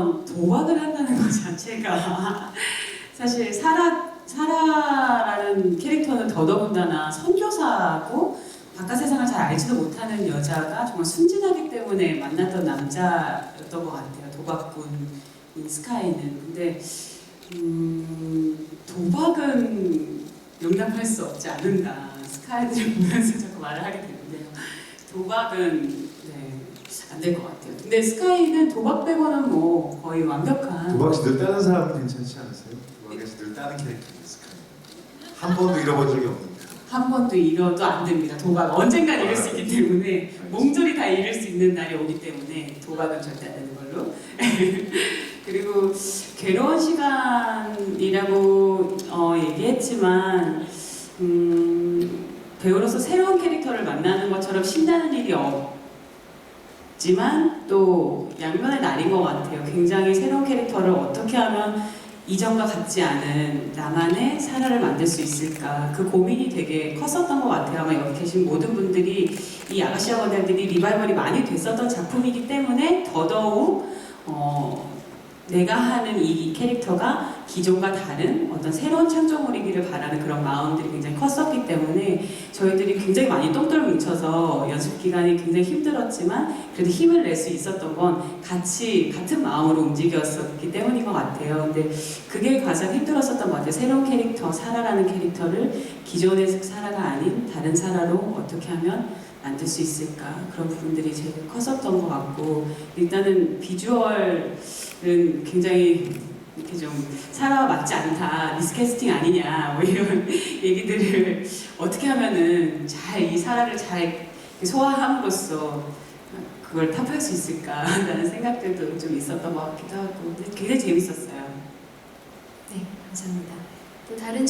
도박을 한다는 것 자체가 사실 사라 사라라는 캐릭터는 더더군다나 선교사고 바깥 세상을 잘 알지도 못하는 여자가 정말 순진하기 때문에 만났던 남자였던 것 같아요. 도박꾼인 스카이는 근데 음, 도박은 용납할 수 없지 않는가 스카이들을 보면서 자꾸 말을 하게 되는데요. 도박은 네, 안 될 것 같아요. 근데 스카이는 도박 빼고는 뭐 거의 완벽한 도박시 늘 따는 사람은 괜찮지 않으세요? 도박에서 늘 따는 캐릭터였을까요? 한 번도 잃어본 적이 없는데 한 번도 잃어도 안 됩니다. 도박 언젠간 잃을 수 있기 때문에 몸조리 다 잃을 수 있는 날이 오기 때문에 도박은 절대 안 되는 걸로. 그리고 괴로운 시간이라고 어, 얘기했지만 음, 배우로서 새로운 캐릭터를 만나는 것처럼 신나는 일이 없 지만 또 양면의 날인 것 같아요. 굉장히 새로운 캐릭터를 어떻게 하면 이전과 같지 않은 나만의 사라를 만들 수 있을까 그 고민이 되게 컸었던 것 같아요. 아마 여기 계신 모든 분들이 이 아가씨 학원들이 리바이벌이 많이 됐었던 작품이기 때문에 더더욱 어, 내가 하는 이 캐릭터가 기존과 다른 어떤 새로운 창조물이기를 바라는 그런 마음들이 굉장히 컸었기 때문에 저희들이 굉장히 많이 똥돌 뭉쳐서 연습 기간이 굉장히 힘들었지만 그래도 힘을 낼 수 있었던 건 같이 같은 마음으로 움직였었기 때문인 것 같아요. 근데 그게 가장 힘들었었던 것 같아요. 새로운 캐릭터, 사라라는 캐릭터를 기존의 사라가 아닌 다른 사라로 어떻게 하면 만들 수 있을까 그런 부분들이 제일 컸었던 것 같고 일단은 비주얼은 굉장히 이렇게 좀 사라와 맞지 않다 미스캐스팅 아니냐 뭐 이런 얘기들을 어떻게 하면은 잘 이 사라를 잘 소화함으로써 그걸 타파할 수 있을까라는 생각들도 좀 있었던 것 같기도 하고 굉장히 재밌었어요. 네, 감사합니다. 또 다른